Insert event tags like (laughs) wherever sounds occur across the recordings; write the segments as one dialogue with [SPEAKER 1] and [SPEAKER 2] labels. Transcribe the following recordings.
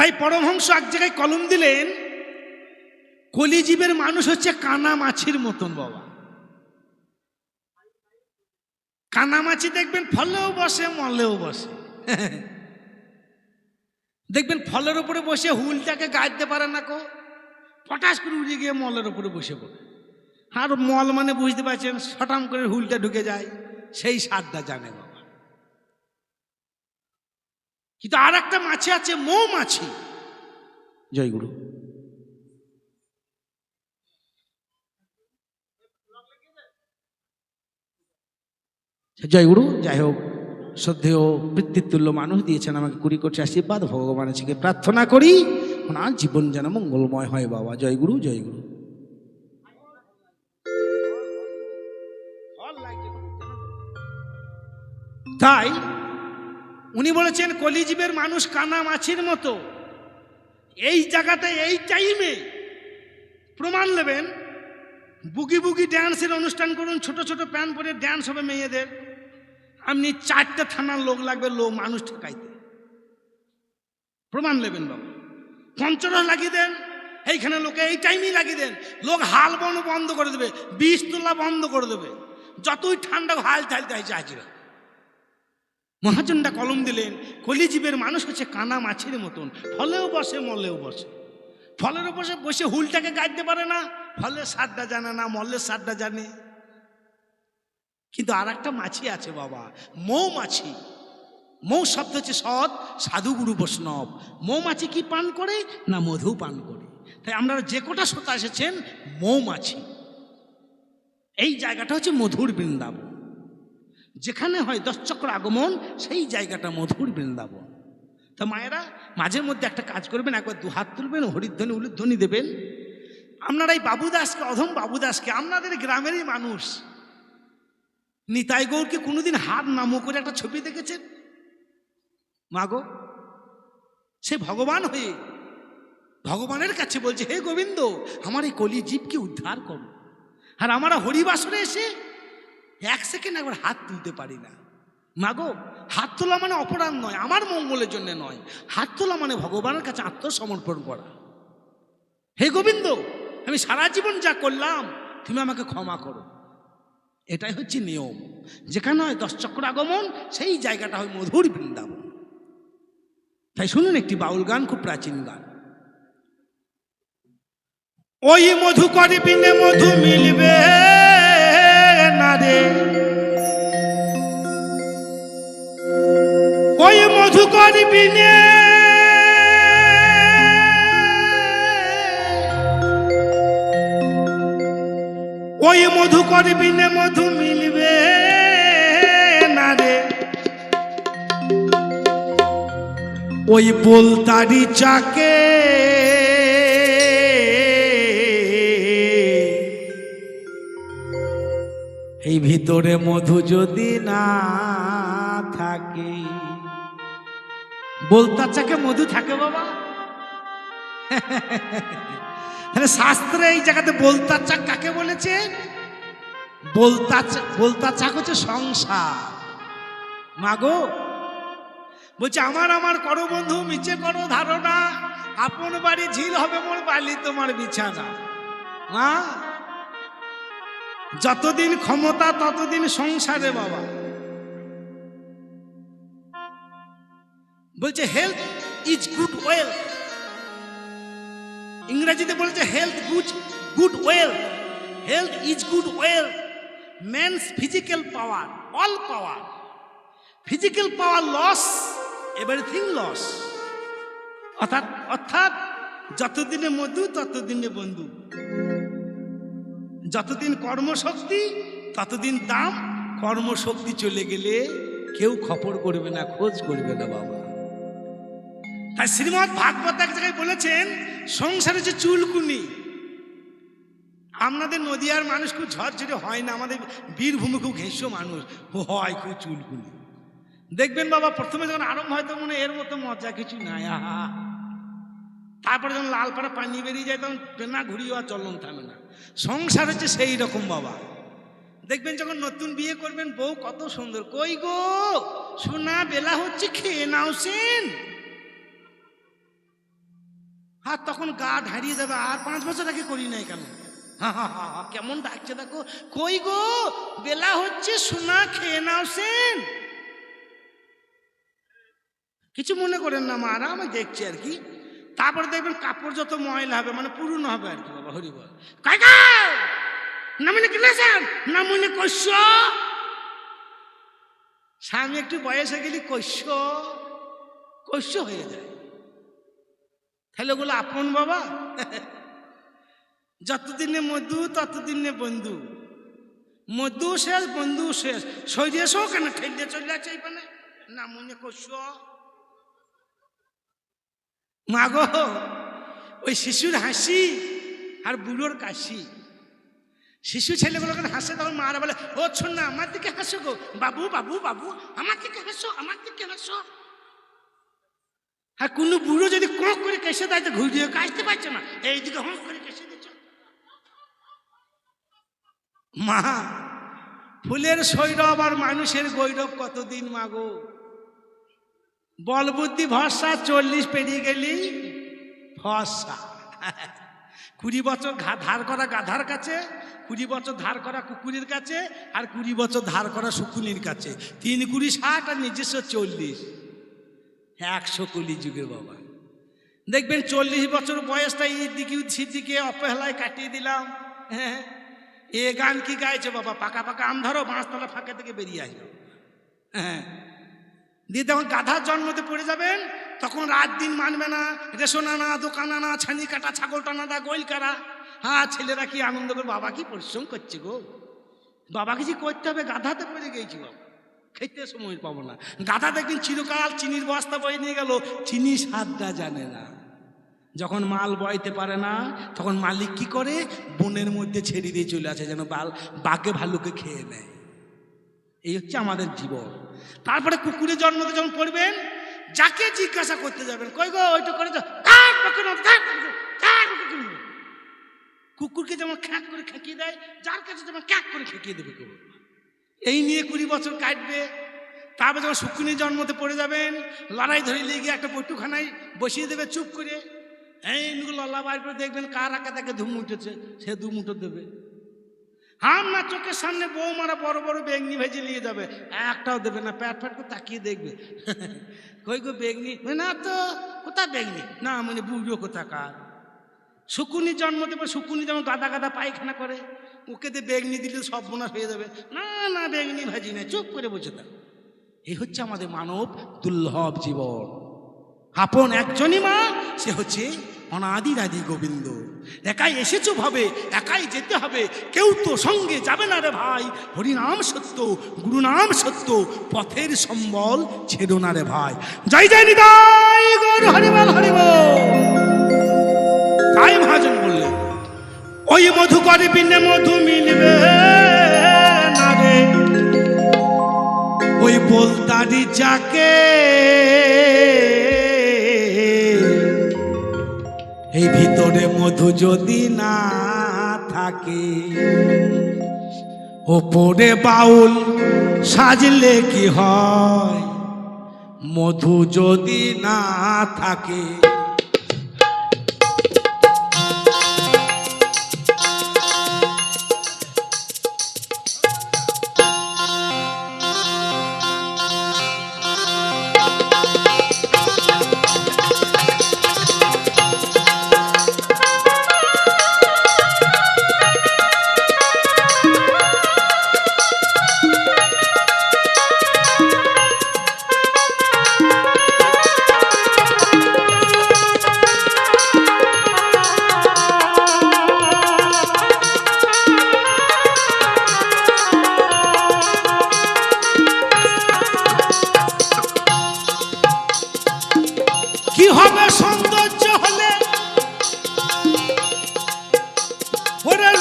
[SPEAKER 1] তাই পরমহংস এক জায়গায় কলম দিলেন, কলিজীবের মানুষ হচ্ছে কানা মাছির মতন বাবা। কানামাছি দেখবেন ফলেও বসে, মলেও বসে। দেখবেন ফলের উপরে বসে হুলটাকে গাইতে পারে না কো পটাশ করে উড়ে গিয়ে মলের উপরে বসে পড়ে। আর মল মানে বুঝতে পারছেন সটাম করে হুলটা ঢুকে যায়, সেই স্বাদটা জানে বাবা। কিন্তু আর একটা মাছি আছে, মৌমাছি। জয়গুরু জয়গুরু যাই হোক, শ্রদ্ধেয় বৃত্তিতুল্য মানুষ দিয়েছেন আমাকে কুড়ি কোটি আশীর্বাদ ভগবানের থেকে প্রার্থনা করি, ওনার জীবন যেন মঙ্গলময় হয় বাবা। জয়গুরু জয়গুরু তাই উনি বলেছেন কলিজীবের মানুষ কানা মাছির মতো। এই জায়গাতে, এই টাইমে প্রমাণ নেবেন, বুগি বুগি ড্যান্সের অনুষ্ঠান করুন, ছোট ছোট প্যান্ট পরে ড্যান্স হবে মেয়েদের। আপনি চারটে থানার লোক লাগবে, লোক মানুষ ঠেকাইতে। প্রমাণ নেবেন বাবা। পঞ্চরস লাগিয়ে দেন, এইখানে লোকে এই টাইমেই লাগিয়ে দেন। লোক হাল বন বন্ধ করে দেবে, বিষ তোলা বন্ধ করে দেবে। যতই ঠান্ডা হাল ঠালতে হয় চাহিরা মহাজনটা কলম দিলেন, কলিজীবের মানুষ হচ্ছে কানা মাছের মতন। ফলেও বসে, মলেও বসে। ফলের বসে বসে হুলটাকে গাইতে পারে না, ফলের স্বাদটা জানে না, মলের স্বাদটা জানে। কিন্তু আর একটা মাছি আছে বাবা, মৌমাছি। মৌ শব্দ হচ্ছে সৎ, সাধুগুরু বৈষ্ণব। মৌমাছি কি পান করে না মধু পান করে? তাই আমরা যে কটা শ্রোতা এসেছেন, মৌমাছি। এই জায়গাটা হচ্ছে মধুর বৃন্দাবন। যেখানে হয় দশচক্র আগমন, সেই জায়গাটা মধুর বৃন্দাবন। তা মায়েরা মাঝে মধ্যে একটা কাজ করবেন, একবার দু হাত তুলবেন, হরিধ্বনি, উলুধ্বনি দেবেন। আপনারা এই বাবুদাসকে, অধম বাবুদাসকে, আপনাদের গ্রামেরই মানুষ। নিতাই গৌরকে কোনোদিন হাত নামো করে একটা ছবি দেখেছেন? মাগো সে ভগবান হয়ে ভগবানের কাছে বলছে, হে গোবিন্দ, আমার এই কলি জীবকে উদ্ধার করো। আর আমরা হরিবাসরে এসে এক সেকেন্ড একবার হাত তুলতে পারি না। মাগো, হাত তোলা মানে অপরাধ নয়, আমার মঙ্গলের জন্য নয়। হাত তোলা মানে ভগবানের কাছে আত্মসমর্পণ করা। হে গোবিন্দ, আমি সারা জীবন যা করলাম, তুমি আমাকে ক্ষমা করো। এটাই হচ্ছে নিয়ম। যেখানে হয় দশ চক্র আগমন, সেই জায়গাটা হয় মধুর বৃন্দাবন। তাই শুনুন একটি বাউল গান, খুব প্রাচীন গান। ওই মধু করে বিনে মধু মিলবে। না রে ওই মধু করে বিনে ওই মধু করে বিনে মধু মিলবে না রে। ওই বলতারি চাকে এই ভিতরে মধু যদি না থাকে। বলতার চাকে মধু থাকে বাবা? তাহলে শাস্ত্রে এই জায়গাতে বলতার চাক কাকে বলেছে? বলতা চাক হচ্ছে সংসার। মাগো বলছে, আমার আমার করো বন্ধু, মিছে করো ধারণা, আপন বাড়ি ঝিল হবে মোর বালি তোমার বিছানা। মা যতদিন ক্ষমতা, ততদিন সংসারে বাবা। বলছে হেলথ ইজ গুড ওয়েলথ ইংরেজিতে বলছে health good good wealth health is good wealth man's physical power all power physical power loss everything loss অর্থাৎ অর্থাৎ, যতদিনে মধু, ততদিনে বন্ধু। যতদিন কর্মশক্তি, ততদিন দাম, কর্মশক্তি চলে গেলে কেউ খবর করবে না, খোঁজ করবে না বাবা। তাই শ্রীমৎ ভাগবত এক জায়গায় বলেছেন, সংসারে যে চুলকুনি। আপনাদের নদিয়ার মানুষ খুব ঝরঝরে হয় না, আমাদের বীরভূমি খুব ঘেঁষো মানুষ হয় খুব চুলকুনি। দেখবেন বাবা, প্রথমে যখন আরম্ভ হয় তো হয় এর মতো মজা কিছু নাই। আহা। তারপরে যখন লালপাড়া পানি বেরিয়ে যায় তখন পেনা ঘুরিয়ে আর চলন থামে না। সংসার হচ্ছে সেই রকম বাবা। দেখবেন যখন নতুন বিয়ে করবেন বউ কত সুন্দর। কই গো? সোনা বেলা হচ্ছে খেয়ে নাও সেন। আর তখন গা ঢাড়িয়ে যাবে আর পাঁচ বছর আগে করি নাই কেন? হা, কেমন ডাকছে দেখো। কই গো? বেলা হচ্ছে সোনা খেয়ে নাও সেন। কিছু মনে করেন না মারা আমি দেখছি আর কি। তারপরে দেখবেন কাপড় যত ময়লা হবে মানে পুরনো হবে আর কি। বাবা হরি বল। কাকা না মনে কিনেছেন কৈশ্য? স্বামী একটু বয়সে গেলি কৈশ্য কৈশ্য হয়ে যায়। তাহলে ওগুলো আপন বাবা। (laughs) যতদিনে মধু ততদিনে বন্ধু। মধু শেষ বন্ধু শেষ। সরিয়ে এসো কেন ঠেলিয়ে চলে আছে এইখানে। না মনে কৈশ্য। মাগো, ওই শিশুর হাসি আর বুড়োর কাশি। শিশু ছেলেগুলো যখন হাসে, তখন মারা বলে, ও শোন না, আমার দিকে হাসো গো। বাবু বাবু বাবু, আমার দিকে হাসো, আমার দিকে হাসো। আর কোনো বুড়ো যদি কোঁক করে কেসে দেয়, তো ঘুরিয়ে কাশতে পারছে না। এইদিকে হঁ করে কেসে দিচ্ছ। মা, ফুলের সৈরব আর মানুষের গৈরব কতদিন মাগো? বল বুদ্ধি ভরসা, চল্লিশ পেরিয়ে গেলি ভরসা। কুড়ি বছর ধার করা গাধার কাছে, কুড়ি বছর ধার করা কুকুরের কাছে, আর কুড়ি বছর ধার করা শুকুনির কাছে। তিন কুড়ি ষাট আর নিজস্ব চল্লিশ। একশো কুলি যুগের বাবা। দেখবেন চল্লিশ বছর বয়সটা দিকে সিদ্দিকে অপহেলায় কাটিয়ে দিলাম। হ্যাঁ এ গান কি গাইছে বাবা? পাকা পাকা আম ধরো, বাঁশতলা ফাঁকা থেকে বেরিয়ে আসবে হ্যাঁ দিয়ে তখন গাধার জন্মতে পড়ে যাবেন, তখন রাত দিন মানবে না, রেশন আনা, দোকান আনা, ছানি কাটা, ছাগল টানা দা গোল কারা। হ্যাঁ ছেলেরা কি আনন্দ করে, বাবা কি পরিশ্রম করছে গো? বাবা কিছু করতে হবে, গাধাতে পড়ে গেছি বাবা। খেতে সময় পাবো না। গাধা দেখবেন চিরকাল চিনির বস্তা বয়ে নিয়ে গেল, চিনি স্বাদটা জানে না। যখন মাল বইতে পারে না, তখন মালিক কি করে? বনের মধ্যে ছেড়ে দিয়ে চলে আসে যেন বাল বাঘে ভালুকে খেয়ে নেয়। এই হচ্ছে আমাদের জীবন। তারপরে কুকুরের জন্মতে যখন পড়বেন, যাকে জিজ্ঞাসা করতে যাবেন, কই গো, ওইটা করে। কুকুরকে যেমন খ্যাঁক করে খেঁকিয়ে দেয়, যার কাছে যেমন ক্যাক করে খেঁকিয়ে দেবে কেউ এই নিয়ে কুড়ি বছর কাটবে। তারপর যখন শুকুনি জন্মতে পড়ে যাবেন, লড়াই ধরে নিয়ে গিয়ে একটা পটুখানায় বসিয়ে দেবে চুপ করে। এই লল্লা বার করে দেখবেন কার আঁকা তাকে ধুম উঠেছে, সে দু মুঠো দেবে। হাম না চোখের সামনে বউ মারা বড় বড় বেগনি ভেজে নিয়ে যাবে। একটাও দেবে না, প্যাট প্যাট করে তাকিয়ে দেখবে। কই গো বেগনি? না তো কোথা বেগনি? না মানে বুঝো কোথাকার? শুকুনি জন্মতে পর শুকুনি যেমন গাদা গাদা পায়খানা করে, ওকে দিয়ে বেগনি দিলে সব বোনাস হয়ে যাবে। না না, বেগনি ভাজি না চুপ করে বসে থাক। এই হচ্ছে আমাদের মানব দুর্লভ জীবন। আপন একজনই মা, সে হচ্ছে অনাদি রাদি গোবিন্দ। একাই এসেছ ভাবে, একাই যেতে হবে। কেউ তো সঙ্গে যাবে না রে ভাই। হরিনাম সত্য গুরু নাম সত্য, পথের সম্বল ছেড়ো না রে ভাই। জয় জয়, নিতাই গৌর, হরিবল তাই মহাজন বললেন, ওই মধু করে বিনে মধু মিলবে না রে। ওই বলতারি যাকে এই ভিতরে মধু যদি না থাকে, ওপরে বাউল সাজলে কি হয়? মধু যদি না থাকে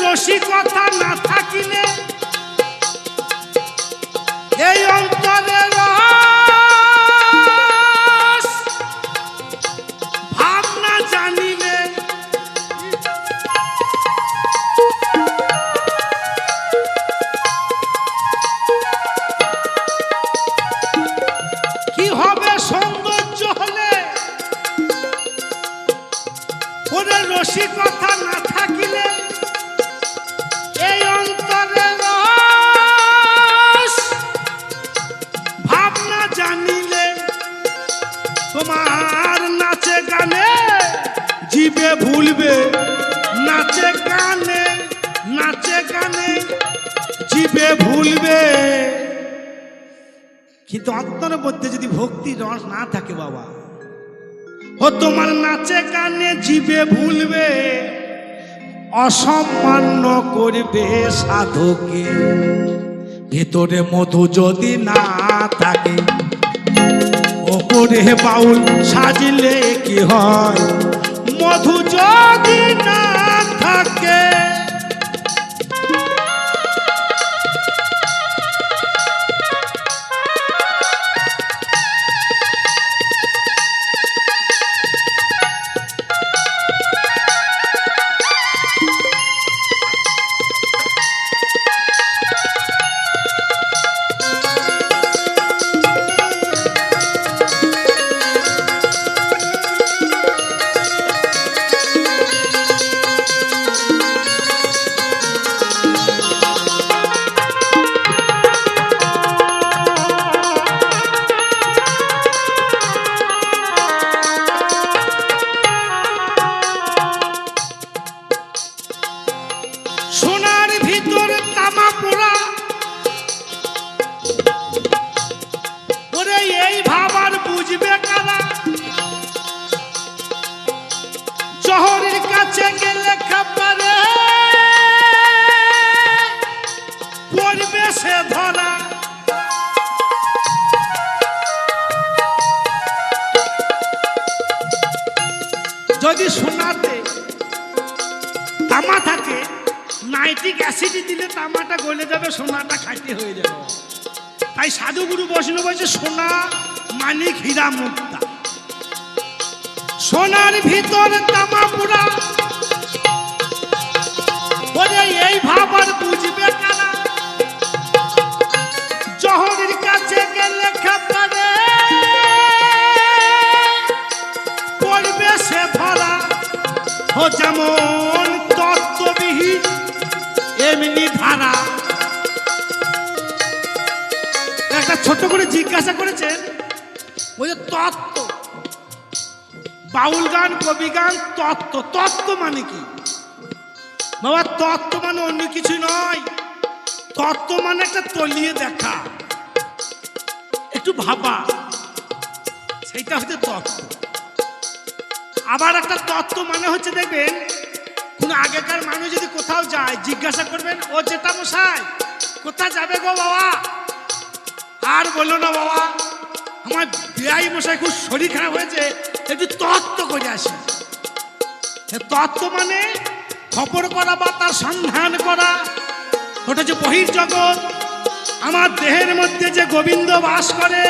[SPEAKER 1] রসিকতা না থাকিলে এই অন্তরে নাচে গানে, জিবে ভুলবে। নাচে গানে নাচে গানে, জিবে ভুলবে। কিন্তু অন্তর মধ্যে যদি ভক্তি রস না থাকে বাবা, ও তোমার নাচে গানে জিবে ভুলবে। অসম্মান করবে সাধকে। ভেতরে মধু যদি না থাকে ওপরে বাউল সাজলে কি হয়? মধু যদি না থাকে বাউল গান, কবি গান, তত্ত্ব। তত্ত্ব মানে কি? বাবা, তত্ত্ব মানে অন্য কিছু নয়। তত্ত্ব মানে একটা তলিয়ে দেখা। একটু ভাবা। সেইটা হচ্ছে তত্ত্ব। আবার একটা তত্ত্ব মানে হচ্ছে দেখবেন, কোন আগেকার মানুষ যদি কোথাও যায়, জিজ্ঞাসা করবেন, ও যেটা মশাই, কোথায় যাবে গো বাবা? আর বলল না, বাবা, আমার বিয়াই মশাই খুব শরীর খারাপ হয়েছে একটু তত্ত্ব করে আসি। তত্ত্ব মানে খবর করা বা তার সন্ধান করা। ওটা হচ্ছে বহির্জগৎ আমার দেহের মধ্যে যে গোবিন্দ বাস করে,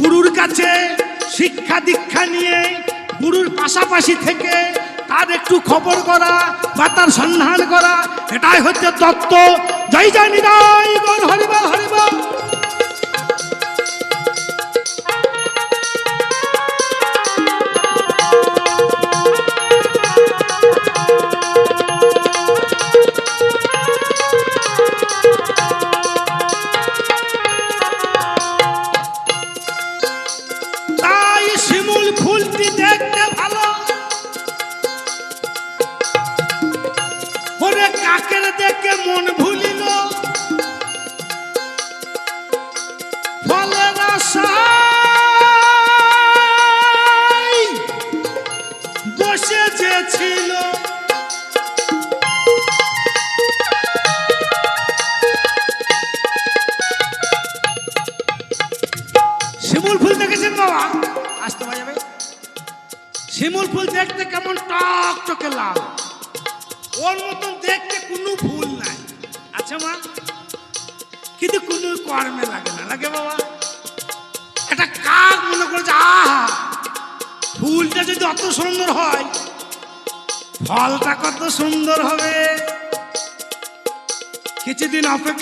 [SPEAKER 1] গুরুর কাছে শিক্ষা দীক্ষা নিয়ে, গুরুর পাশাপাশি থেকে তার একটু খবর করা বা তার সন্ধান করা, এটাই হচ্ছে তত্ত্ব। জয় জয় গণ হরিবল হরিবল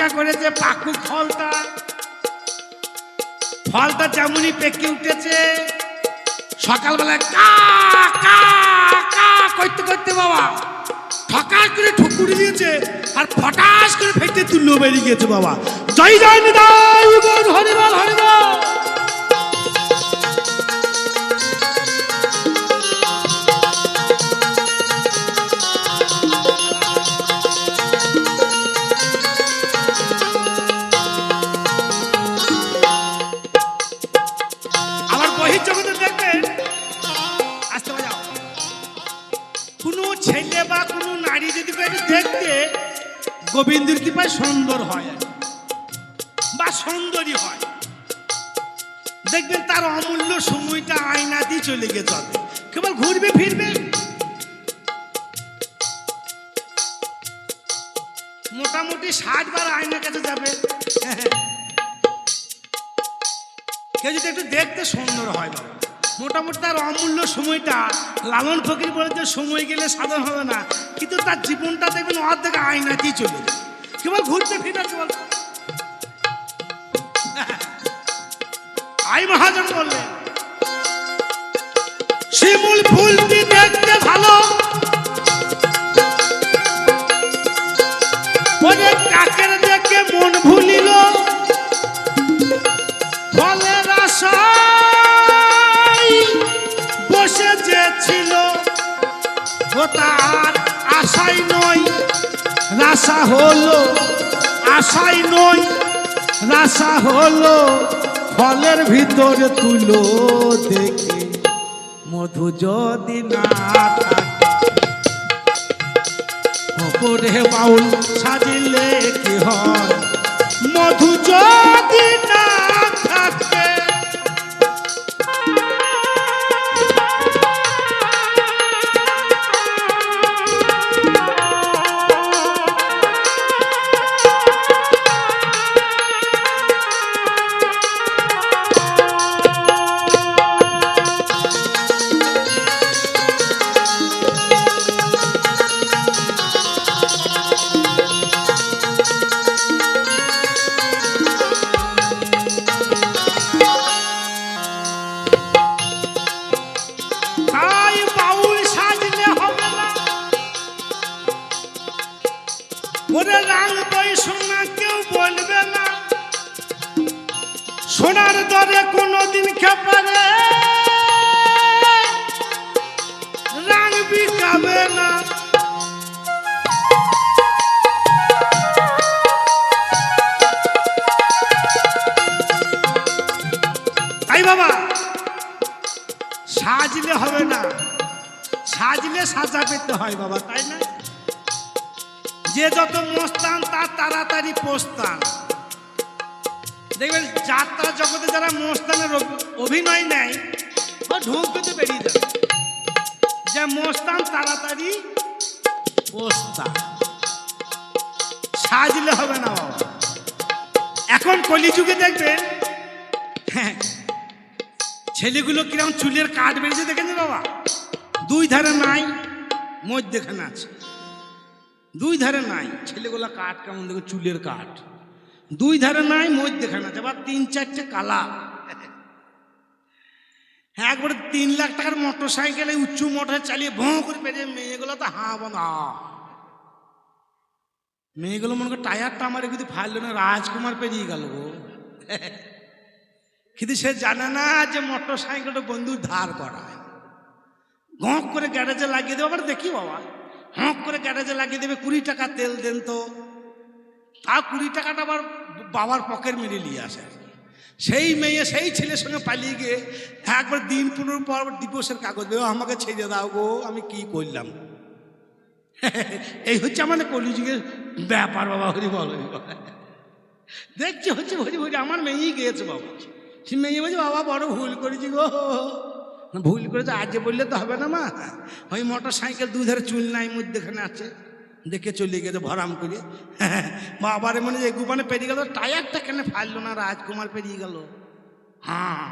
[SPEAKER 1] কিছুদিন অপেক্ষা করে যে পাকুক ফলটা? যেমনই পেকে উঠেছে, সকালবেলায় কা কা কা করতে করতে বাবা, ঠকাস করে ঠুকুরি দিয়েছে আর ফটাস করে ফেটে তুল্য বেরিয়ে গেছে বাবা। জয় জয় নিদায় হরিবল হরিবল। তার অমূল্য সময়টা আয়না দিয়ে চলে গেছে কেবল ঘুরবে, ফিরবে? মোটামুটি ষাট বার আয়নার কাছে যাবে। কেউ যদি একটু দেখতে সুন্দর হয় বাবা মোটামুটি তার অমূল্য সময়টা, লালন ফকির বলে যে সময় গেলে সাধন হবে না, কিন্তু তার জীবনটা দেখবেন অর্ধেক আয়নাতেই চলে যায়। কেবল ঘুরতে ফিরে কেবল আই মহাজন বললেন, শিমুল ফুলটি দেখতে ভালো। ওরে কাকের দেখে মন ভুলিল। ফলের বসে যে ছিল তার আশাই নয়, রাশা হলো, আশাই নয়, রাশা হলো। ফলের ভিতরে তুলো দেখে। মধু যদি না থাকে বাউল সাজিলে কি হয়? মধু যদি না সাজা পেতে হয় বাবা, তাই না? যে যত মস্তান, তার তাড়াতাড়ি পোস্তান দেখবেন, যাত্রা জগতে যারা মস্তানের অভিনয় নেয় ও ঢুকবে তো বেরিয়ে যাবে যে মস্তান, তাড়াতাড়ি পোস্তান সাজলে হবে না বাবা। এখন কলিযুগে দেখবেন হ্যাঁ ছেলেগুলো কিরম চুলের কাঠ বেরিয়েছে দেখেছেন বাবা? দুই ধারে নাই, মধ্যেখানে আছে। দুই ধারে নাই, ছেলেগুলো কাঠ কেমন দেখো চুলের কাঠ। দুই ধারে নাই, মধ্যেখানে আছে। আবার তিন চারটে কালা। হ্যাঁ একবারে তিন লাখ টাকার মোটর সাইকেলে উঁচু মোটর চালিয়ে ভোঁ করে পেরিয়ে মেয়েগুলো তো হাঁ বন্ধ। মেয়েগুলো মনে করে টায়ারটা আমার কিন্তু ফাইল না, রাজকুমার পেরিয়ে গেল গো। কিন্তু সে জানে না যে মোটর সাইকেলটা বন্ধুর ধার করায়। হঁক করে গ্যারেজে লাগিয়ে দেবে, আবার দেখি বাবা। হঁক করে গ্যারেজে লাগিয়ে দেবে, কুড়ি টাকা তেল দেন তো। তা কুড়ি টাকাটা আবার বাবার পকেট মেরে নিয়ে আসে। সেই মেয়ে, সেই ছেলের সঙ্গে পালিয়ে গিয়ে একবার দিন পনেরো পর ডিভোর্সের কাগজ দেবে আমাকে ছেড়ে দাও গো, আমি কি করলাম? এই হচ্ছে আমাদের কলিযুগের ব্যাপার বাবা, হরি বল দেখছি হচ্ছে হরি হরি আমার মেয়েই গিয়েছে বাবা। সে মেয়ে বলছে, বাবা, বড় ভুল করেছি গো। ভুল করেছে আজকে বললে তো হবে না মা। ওই মোটর সাইকেল দুধারে চুল নাই, মধ্যেখানে আছে। দেখে চলে গেছে, ভরাম করে। (laughs) বাবারে মনে যে গুপানে পেরিয়ে গেল, টায়ারটা কেন ফাইললো না, রাজকুমার পেরিয়ে গেল। হ্যাঁ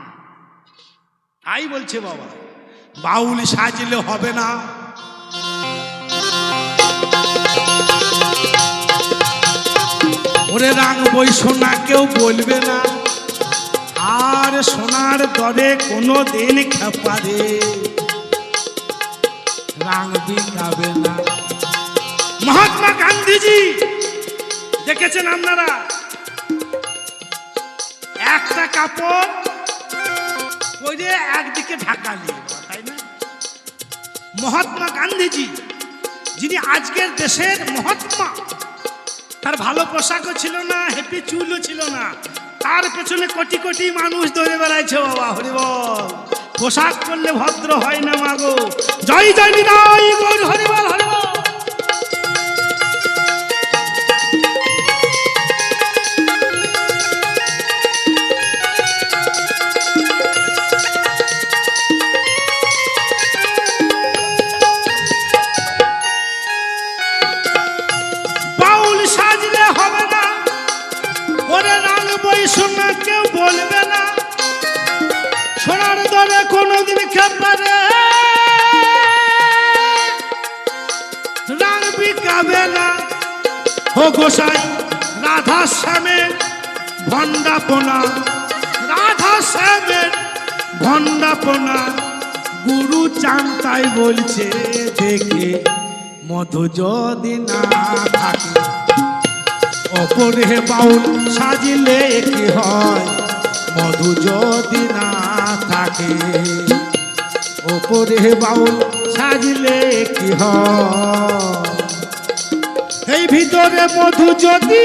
[SPEAKER 1] তাই বলছে বাবা, বাউল সাজলে হবে না। ওরে রাঙবই না, কেউ বলবে না। সোনার দরে কোনো দিন খেপারে রাং বিকাবে না। মহাত্মা গান্ধীজি, দেখেছেন আপনারা? একটা কাপড় পরে একদিকে ঢাকা নিয়ে তাই না? মহাত্মা গান্ধীজি, যিনি আজকের দেশের মহাত্মা, তার ভালো পোশাকও ছিল না, হেপি চুলও ছিল না। তার পেছনে কোটি কোটি মানুষ দৌড়ে বেড়াইছে বাবা, হরিবল। পোশাক পরলে ভদ্র হয় না মাগো জয় জয় গৌর, হরিবল হরিবল। গোসাই রাধা শ্যামের ভণ্ডাপনা রাধা শ্যামের ভণ্ডাপনা, গুরু চান্তাই বলছে, দেখে মধু যদি না থাকে। অপরে বাউল সাজিলে কি হয় মধু যদি না থাকে। ওপরে বাউল সাজিলে কি হয়? এই ভিতরে মধু যদি